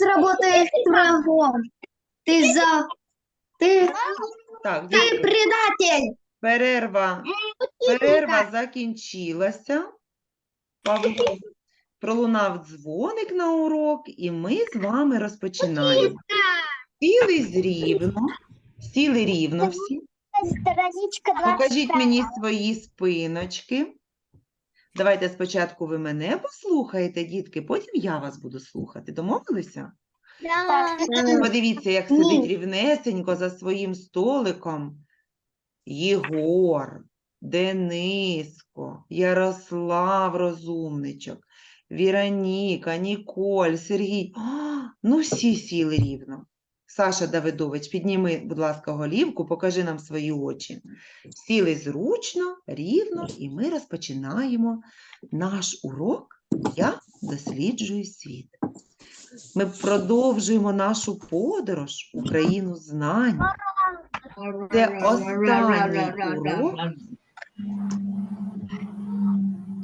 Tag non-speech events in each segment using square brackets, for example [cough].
работаешь врагом. Ты за... Ты, Так, ты дітки, предатель. перерва, перерва закінчилася. Павло пролунав дзвоник на урок, і ми з вами розпочинаємо. Сіли зрівно, сіли рівно всі. Страничка Покажіть мені свої спиночки. Давайте спочатку ви мене послухаєте, дітки, потім я вас буду слухати. Домовилися? Подивіться, як сидить рівнесенько за своїм столиком. Єгор, Дениско, Ярослав Розумничок, Віроніка, Ніколь, Сергій. А, ну всі сіли рівно. Саша Давидович, підніми, будь ласка, голівку, покажи нам свої очі. Сіли зручно, рівно, і ми розпочинаємо наш урок Я досліджую світ. Ми продовжуємо нашу подорож у країну знань. Це останній урок.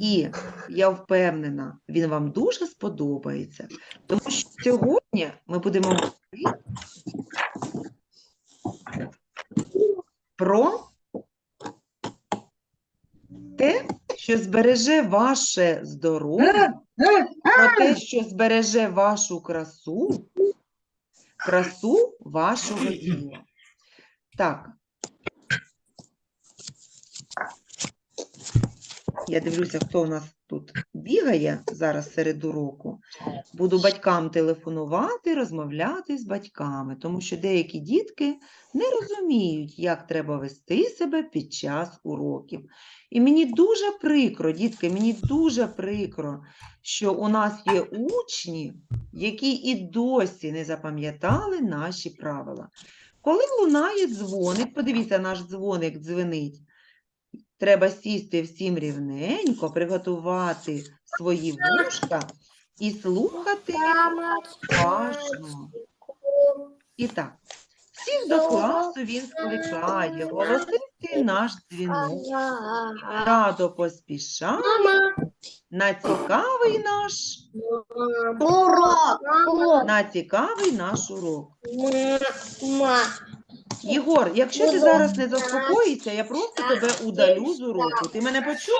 І я впевнена, він вам дуже сподобається, тому що сьогодні ми будемо говорити про те, що збереже ваше здоров'я, про те, що збереже вашу красу, красу вашого тіла. Так. Я дивлюся, хто у нас тут бігає зараз серед уроку. Буду батькам телефонувати, розмовляти з батьками, тому що деякі дітки не розуміють, як треба вести себе під час уроків. І мені дуже прикро, дітки, мені дуже прикро, що у нас є учні, які і досі не запам'ятали наші правила. Коли лунає дзвоник, подивіться, наш дзвоник дзвенить. Треба сісти всім рівненько, приготувати свої вушка і слухати уважно. І так, всіх до класу він скликає, голосистий наш дзвінок. Радо поспішає на цікавий наш, Урок. Урок. на цікавий наш урок. Єгор, якщо ти зараз не заспокоїшся, я просто тебе удалю з уроку. Ти мене почув?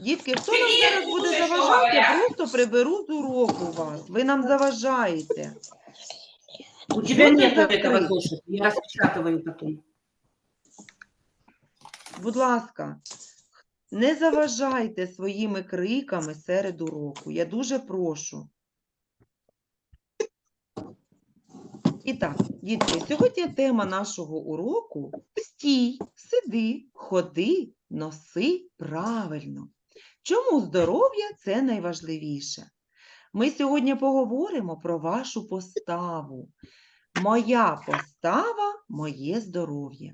Дітки, хто нам зараз буде заважати, я просто приберу з уроку вас. Ви нам заважаєте. У тебя ты нет закрыть? этого зошита, я распечатываю потом. Будь ласка, не заважайте своїми криками серед уроку. Я дуже прошу. І так, дітки, сьогодні тема нашого уроку стій, сиди, ходи, носи правильно. Чому здоров'я це найважливіше? Ми сьогодні поговоримо про вашу поставу. Моя постава, моє здоров'я.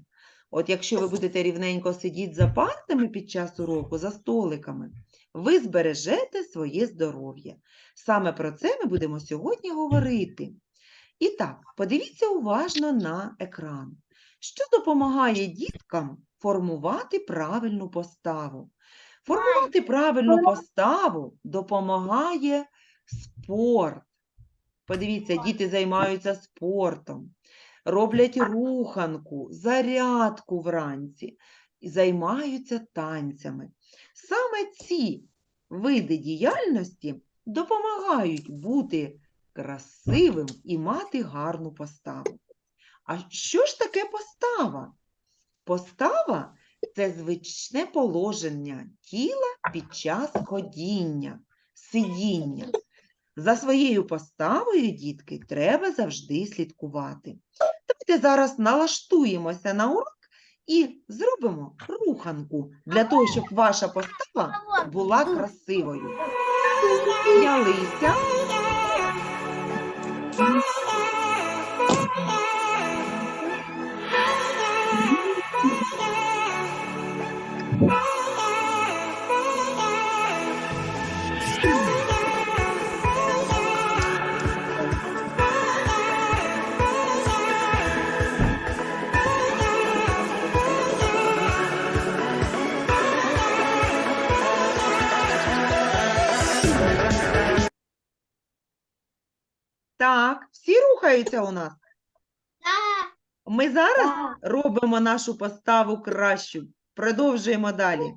От якщо ви будете рівненько сидіти за партами під час уроку, за столиками, ви збережете своє здоров'я. Саме про це ми будемо сьогодні говорити. І так, подивіться уважно на екран. Що допомагає діткам формувати правильну поставу? Формувати правильну поставу допомагає спорт. Подивіться, діти займаються спортом, роблять руханку, зарядку вранці займаються танцями. Саме ці види діяльності допомагають бути красивим і мати гарну поставу. А що ж таке постава? Постава це звичне положення тіла під час ходіння, сидіння. За своєю поставою, дітки, треба завжди слідкувати. Давайте зараз налаштуємося на урок і зробимо руханку для того, щоб ваша постава була красивою. Піднялися. Mm-hmm. Всі рухаються у нас. Ми зараз робимо нашу поставу кращу. Продовжуємо далі.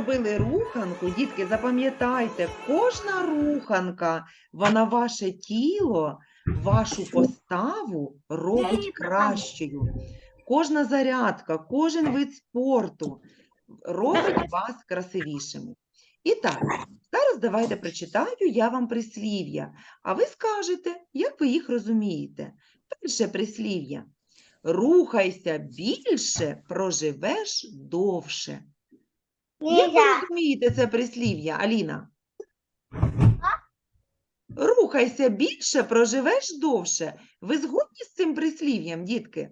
Зробили руханку. Дітки, запам'ятайте, кожна руханка, вона ваше тіло, вашу поставу робить кращою. Кожна зарядка, кожен вид спорту робить вас красивішими. І так, зараз давайте прочитаю я вам прислів'я, а ви скажете, як ви їх розумієте. Перше прислів'я. Рухайся більше, проживеш довше. Як ви розумієте це прислів'я, Аліна? Рухайся більше, проживеш довше. Ви згодні з цим прислів'ям, дітки?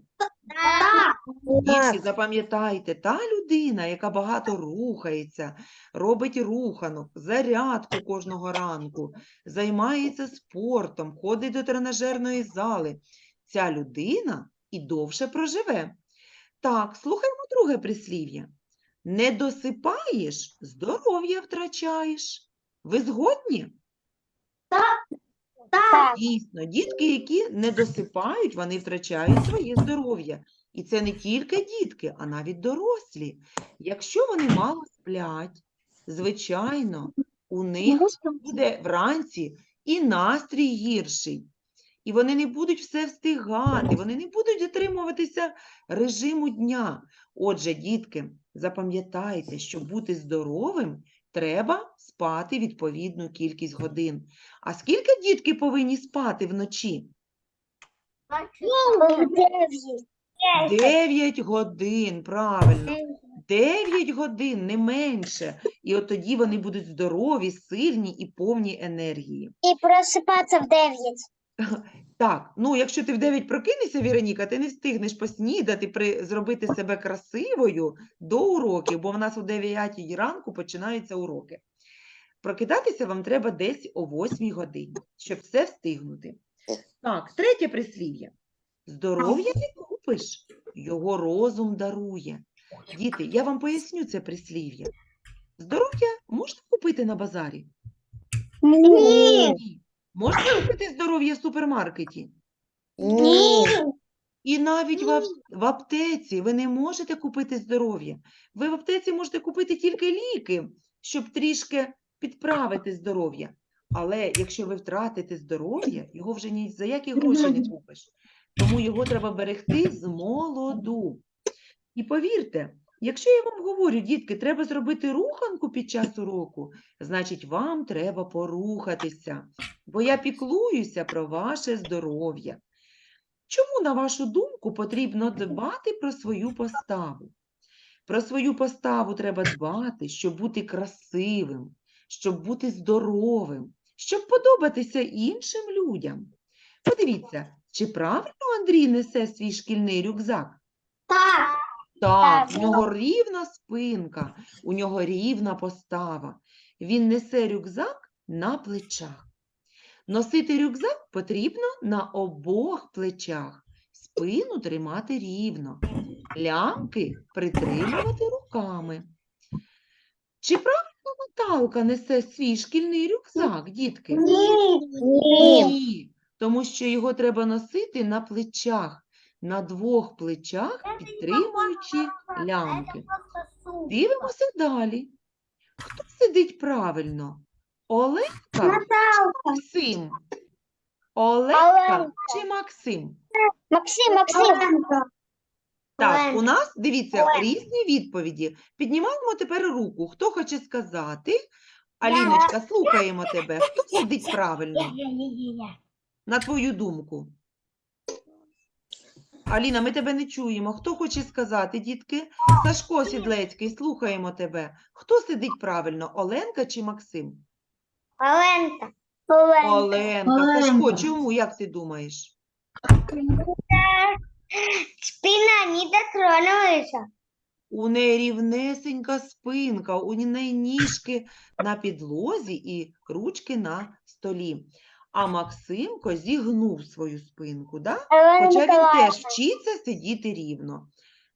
Дітки, запам'ятайте, та людина, яка багато рухається, робить руханок, зарядку кожного ранку, займається спортом, ходить до тренажерної зали, ця людина і довше проживе. Так, слухаймо друге прислів'я. Не досипаєш, здоров'я втрачаєш. Ви згодні? Дійсно, дітки, які не досипають, вони втрачають своє здоров'я. І це не тільки дітки, а навіть дорослі. Якщо вони мало сплять, звичайно, у них буде вранці і настрій гірший. І вони не будуть все встигати, вони не будуть дотримуватися режиму дня. Отже, дітки, запам'ятайте, щоб бути здоровим, треба спати відповідну кількість годин. А скільки дітки повинні спати вночі? 9 годин, правильно. 9 годин, не менше. І от тоді вони будуть здорові, сильні і повні енергії. І просипатися в 9. [laughs] Так, ну якщо ти в 9 прокинешся, Віроніка, ти не встигнеш поснідати, при... зробити себе красивою до уроків, бо в нас о 9 ранку починаються уроки. Прокидатися вам треба десь о 8 годині, щоб все встигнути. Так, третє прислів'я. Здоров'я не купиш, його розум дарує. Діти, я вам поясню це прислів'я. Здоров'я можна купити на базарі? Ні. Можна купити здоров'я в супермаркеті? Ні. І навіть в, ап- в аптеці ви не можете купити здоров'я. Ви в аптеці можете купити тільки ліки, щоб трішки підправити здоров'я. Але якщо ви втратите здоров'я, його вже ні за які гроші не купиш. Тому його треба берегти з молоду. І повірте, якщо я вам говорю, дітки, треба зробити руханку під час уроку, значить вам треба порухатися, бо я піклуюся про ваше здоров'я. Чому, на вашу думку, потрібно дбати про свою поставу? Про свою поставу треба дбати, щоб бути красивим, щоб бути здоровим, щоб подобатися іншим людям. Подивіться, чи правильно Андрій несе свій шкільний рюкзак? Так. Так, в нього рівна спинка, у нього рівна постава. Він несе рюкзак на плечах. Носити рюкзак потрібно на обох плечах, спину тримати рівно, лямки притримувати руками. Чи правильно Наталка несе свій шкільний рюкзак, дітки? Ні. Ні, тому що його треба носити на плечах. На двох плечах, підтримуючи лямки. Дивимося далі. Хто сидить правильно? Оленка чи Максим? Оленка чи Максим? Максим, Максим. Так, у нас, дивіться, різні відповіді. Піднімаємо тепер руку. Хто хоче сказати? Аліночка, слухаємо тебе. Хто сидить правильно, на твою думку? Аліна, ми тебе не чуємо. Хто хоче сказати, дітки? Сашко Сідлецький, слухаємо тебе. Хто сидить правильно, Оленка чи Максим? Оленка. Оленка. Оленка. Сашко, чому, як ти думаєш? Спина не дотронулась. У неї рівнесенька спинка, у неї ніжки на підлозі і ручки на столі. А Максимко зігнув свою спинку, да? Олена хоча він Миколаївна. теж вчиться сидіти рівно.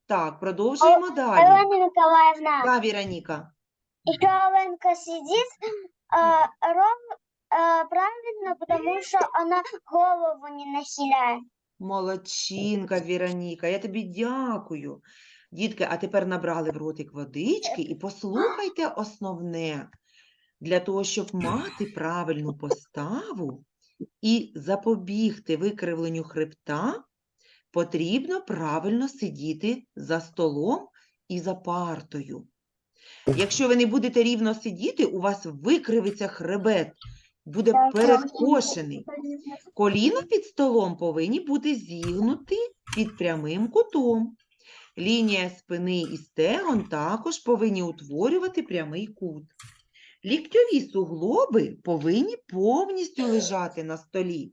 Так, продовжуємо далі. Олена Николаевна, Да, Віроніка. еще Оленка сидит э, ров- э, правильно, потому что она голову не нахиляет. Молодчинка, Віроніка, я тобі дякую. Дітки, а тепер набрали в ротик водички і послухайте основне. Для того, щоб мати правильну поставу і запобігти викривленню хребта, потрібно правильно сидіти за столом і за партою. Якщо ви не будете рівно сидіти, у вас викривиться хребет, буде перекошений. Коліна під столом повинні бути зігнуті під прямим кутом. Лінія спини і стегон також повинні утворювати прямий кут. Ліктьові суглоби повинні повністю лежати на столі.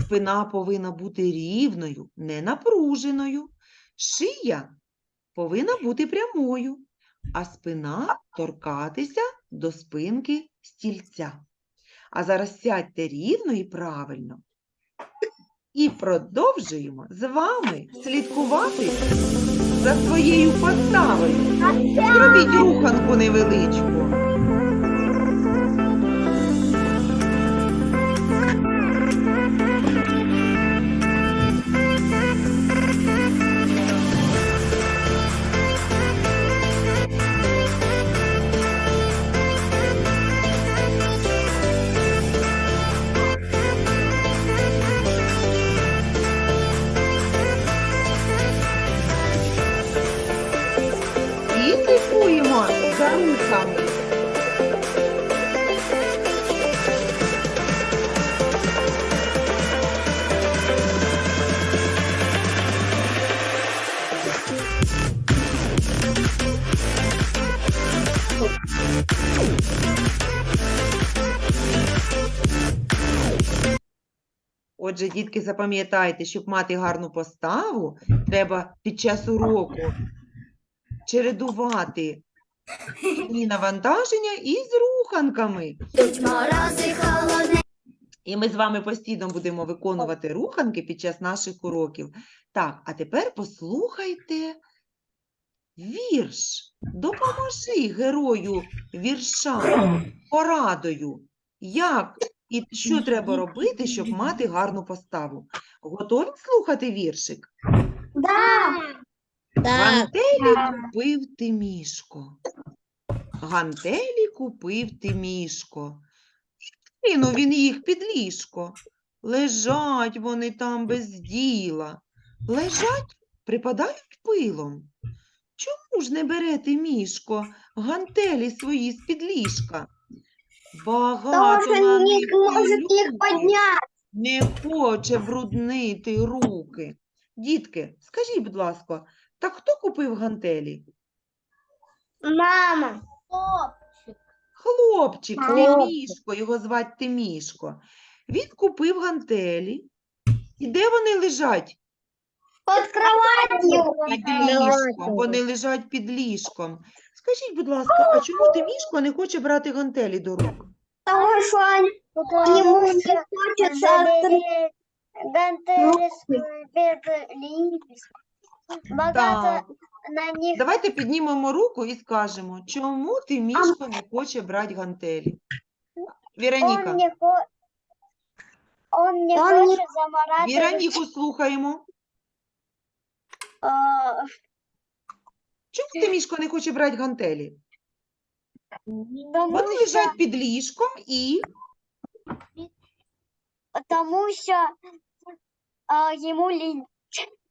Спина повинна бути рівною, не напруженою. Шия повинна бути прямою, а спина торкатися до спинки стільця. А зараз сядьте рівно і правильно. І продовжуємо з вами слідкувати за своєю поставою. Зробіть руханку невеличку. Отже, дітки, запам'ятайте, щоб мати гарну поставу, треба під час уроку чередувати і навантаження із руханками. І ми з вами постійно будемо виконувати руханки під час наших уроків. Так, а тепер послухайте вірш. Допоможи герою вірша порадою. Як і що треба робити, щоб мати гарну поставу? Готові слухати віршик? Да. Гантелі купив ти мішко. Гантелі купив ти мішко. Кинув він їх під ліжко. Лежать вони там без діла. Лежать, припадають пилом. Чому ж не берете мішко, гантелі свої з-під ліжка? Багато на них поднять. Не хоче бруднити руки. Дітки, скажіть, будь ласка, так хто купив гантелі? Мама. Хлопчик, Хлопчик. Тимішко, його звати Тимішко. Він купив гантелі. І де вони лежать? Под кроватью. Під ліжком. Вони лежать під ліжком. Скажіть, будь ласка, а чому Тимішко не хоче брати гантелі до рук? Потому что ему не хочется на них Давайте піднімемо руку і скажемо, чому Тимішко не хоче брати гантелі? Віроніка, он не хо- он не Он не- хочет заморать Віроніку слухаємо. А, Чому ти, Мішко, не хоче брати гантелі? тому, Вони що, лежать під ліжком і тому що а, йому лінь.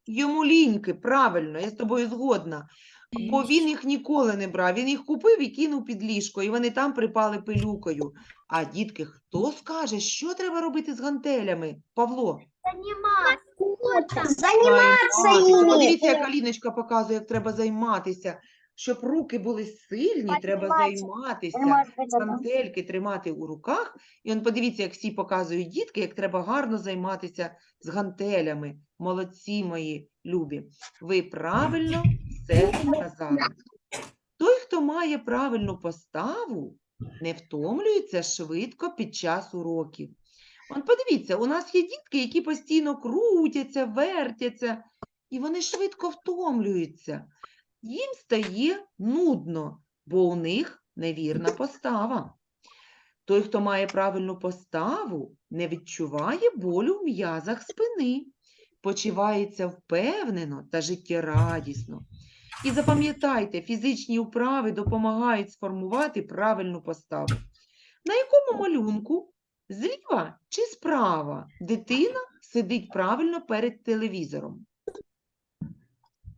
йому ліньки, правильно, я з тобою згодна. Бо він їх ніколи не брав. Він їх купив і кинув під ліжко, і вони там припали пилюкою. А дітки, хто скаже, що треба робити з гантелями? Павло. Займатися Займатися. Подивіться, як Аліночка показує, як треба займатися. Щоб руки були сильні, треба займатися. Гантельки тримати у руках. І он подивіться, як всі показують дітки, як треба гарно займатися з гантелями. Молодці мої любі. Ви правильно все сказали. Той, хто має правильну поставу, не втомлюється швидко під час уроків. Он подивіться, у нас є дітки, які постійно крутяться, вертяться, і вони швидко втомлюються. Їм стає нудно, бо у них невірна постава. Той, хто має правильну поставу, не відчуває болю в м'язах спини, почувається впевнено та життєрадісно. І запам'ятайте, фізичні вправи допомагають сформувати правильну поставу. На якому малюнку зліва чи справа дитина сидить правильно перед телевізором?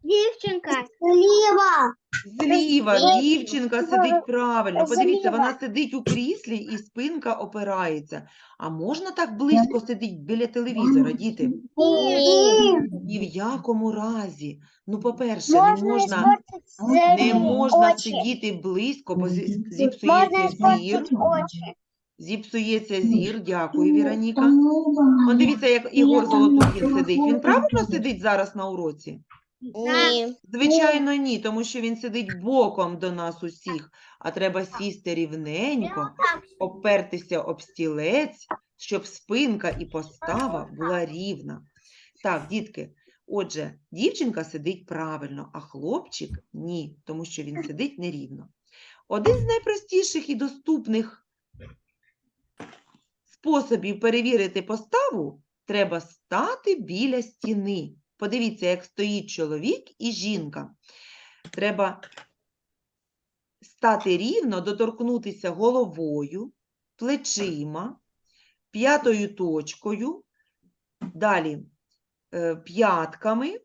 Дівчинка. Зліва. Зліва дівчинка сидить правильно. Подивіться, вона сидить у кріслі і спинка опирається. А можна так близько сидіти біля телевізора, діти? Ні. Ні в якому разі. Ну, по-перше, не Можна не можна сидіти близько, бо зіпсується зір. Зіпсується зір. Дякую, Віроніка. Он дивіться, як Ігор Золотухін сидить. Він правильно сидить зараз на уроці? Ні. Звичайно, ні, тому що він сидить боком до нас усіх, а треба сісти рівненько, опертися об стілець, щоб спинка і постава була рівна. Так, дітки, отже, дівчинка сидить правильно, а хлопчик ні, тому що він сидить нерівно. Один з найпростіших і доступних способів перевірити поставу треба стати біля стіни. Подивіться, як стоїть чоловік і жінка. Треба стати рівно, доторкнутися головою, плечима, п'ятою точкою, далі е, п'ятками.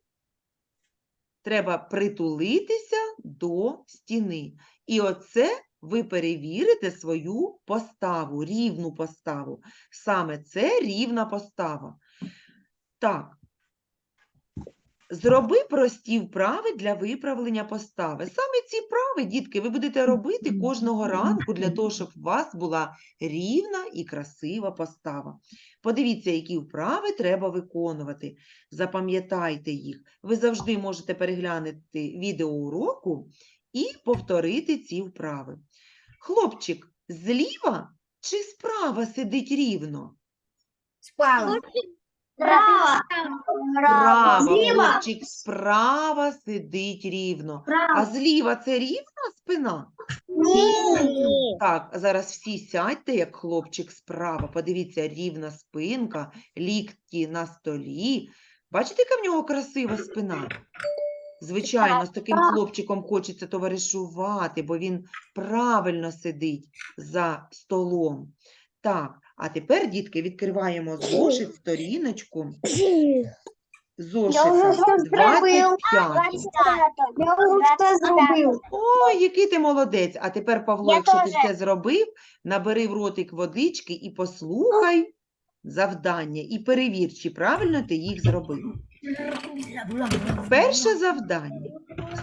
Треба притулитися до стіни. І оце ви перевірите свою поставу, рівну поставу. Саме це рівна постава. Так. Зроби прості вправи для виправлення постави. Саме ці вправи, дітки, ви будете робити кожного ранку для того, щоб у вас була рівна і красива постава. Подивіться, які вправи треба виконувати. Запам'ятайте їх. Ви завжди можете переглянути відео уроку і повторити ці вправи. Хлопчик, зліва чи справа сидить рівно? Справа. Право. Право, Зліва. хлопчик справа сидить рівно. А зліва це рівна спина? Ні. Так, зараз всі сядьте, як хлопчик справа. Подивіться, рівна спинка, лікті на столі. Бачите, яка в нього красива спина? Звичайно, з таким хлопчиком хочеться товаришувати, бо він правильно сидить за столом. Так, а тепер, дітки, відкриваємо зошит, сторіночку. Зошита вже все зробив. 25. Я вже все зробив. Ой, який ти молодець. А тепер, Павло, Я якщо ти теж. все зробив, набери в ротик водички і послухай завдання, і перевір, чи правильно ти їх зробив. Перше завдання.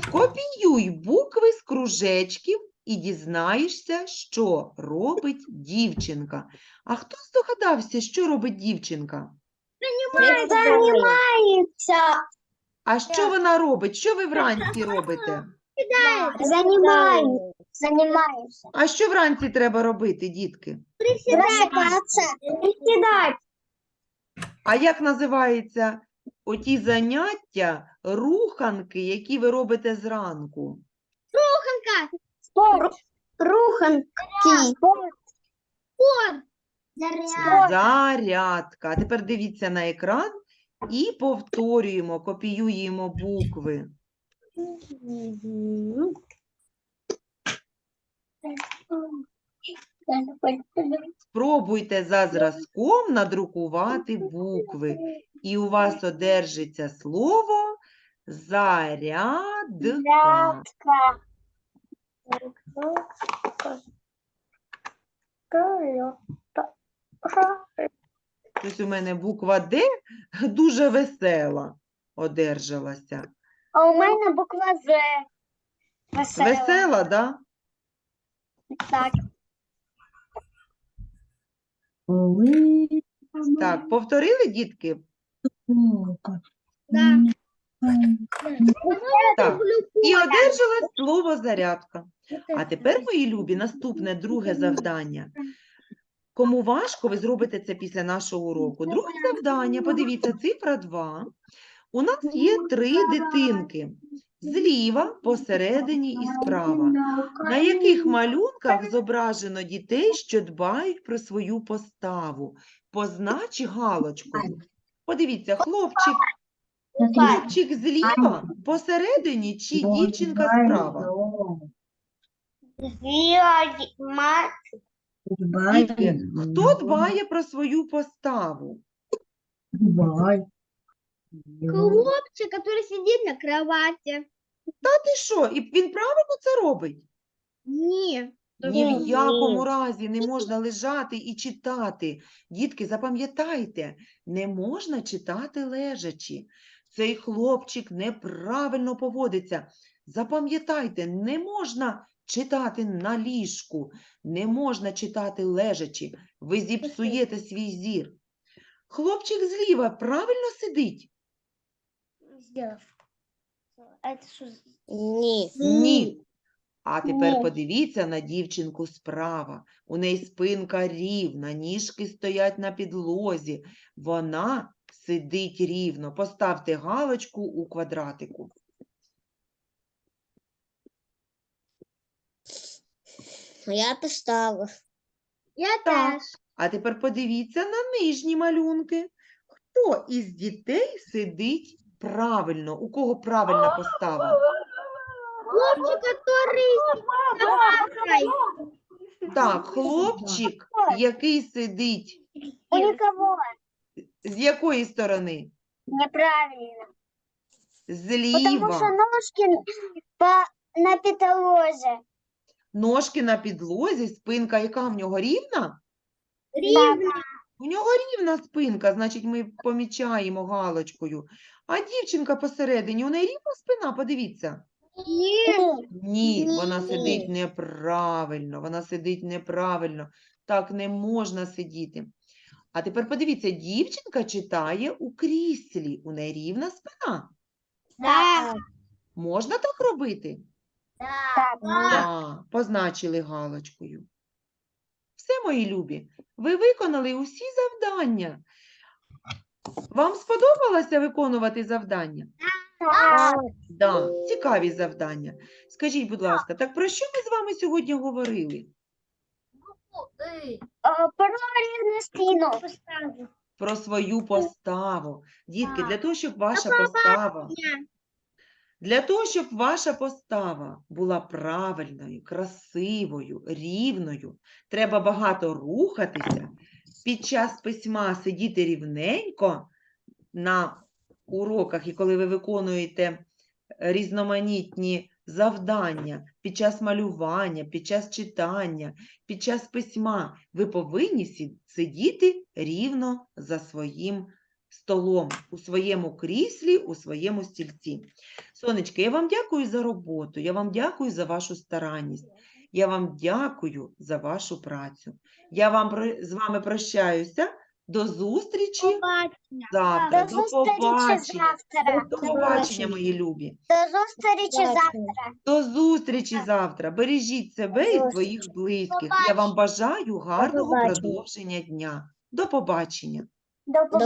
Скопіюй букви з кружечків і дізнаєшся, що робить дівчинка. А хто здогадався, що робить дівчинка? Займається. А що вона робить? Що ви вранці робите? Займається. Займається. А що вранці треба робити, дітки? Просипатися. Присідати. А як називаються оті заняття, руханки, які ви робите зранку? Спорт. Руханки. Спорт. Заряд. Зарядка. А тепер дивіться на екран і повторюємо, копіюємо букви. Спробуйте за зразком надрукувати букви, і у вас одержиться слово зарядка. Зарядка. Ось у мене буква Д дуже весела одержалася. А у мене буква З. Весела. Весела, да? Так. Так, повторили, дітки? Да. Так. І одержала слово зарядка. А тепер, мої любі, наступне друге завдання. Кому важко, ви зробите це після нашого уроку. Друге завдання, подивіться, цифра 2. У нас є три дитинки. Зліва, посередині і справа. На яких малюнках зображено дітей, що дбають про свою поставу? Познач галочкою. Подивіться, хлопчик. Хлопчик зліва, посередині чи дівчинка справа? Дітки, хто дбає про свою поставу? Хлопчик, который сидит на кровати. Та ти що? І він правильно це робить? Ні. Ні в якому разі не можна лежати і читати. Дітки, запам'ятайте, не можна читати лежачи. Цей хлопчик неправильно поводиться. Запам'ятайте, не можна читати на ліжку, не можна читати лежачи. Ви зіпсуєте свій зір. Хлопчик зліва правильно сидить? Ні. Ні. А тепер Ні. подивіться на дівчинку справа. У неї спинка рівна, ніжки стоять на підлозі. Вона сидить рівно. Поставте галочку у квадратику. Я поставив. Я теж. А тепер подивіться на нижні малюнки. Хто із дітей сидить правильно? У кого правильна постава? Хлопчик, который Так, хлопчик, який сидить У. з якої сторони? Неправильно. Потому что Зліва. ножки по, на пятоложе. Ножки на підлозі, спинка, яка в нього рівна? У нього рівна спинка, значить ми помічаємо галочкою. А дівчинка посередині, у неї рівна спина, подивіться. Ні, вона Ні. сидить неправильно, вона сидить неправильно. Так не можна сидіти. А тепер подивіться, дівчинка читає у кріслі, у неї рівна спина. Да. Можна так робити? Так. Так, позначили галочкою. Все, мої любі, ви виконали усі завдання. Вам сподобалося виконувати завдання? Так. Да, цікаві завдання. Скажіть, будь ласка, так про що ми з вами сьогодні говорили? Э, Про спину. Про свою поставу. Дітки, для того, щоб ваша постава, для того, щоб ваша постава була правильною, красивою, рівною, треба багато рухатися, під час письма сидіти рівненько на уроках, і коли ви виконуєте різноманітні завдання під час малювання, під час читання, під час письма, ви повинні сидіти рівно за своїм столом, у своєму кріслі, у своєму стільці. Сонечки, я вам дякую за роботу, я вам дякую за вашу старанність, я вам дякую за вашу працю. Я вам з вами прощаюся. До зустрічі завтра. До До зустрічі побачення. завтра. До побачення, мої любі. До зустрічі завтра. До зустрічі завтра. Бережіть себе і своїх близьких. Я вам бажаю гарного продовження дня. До побачення. До побачення.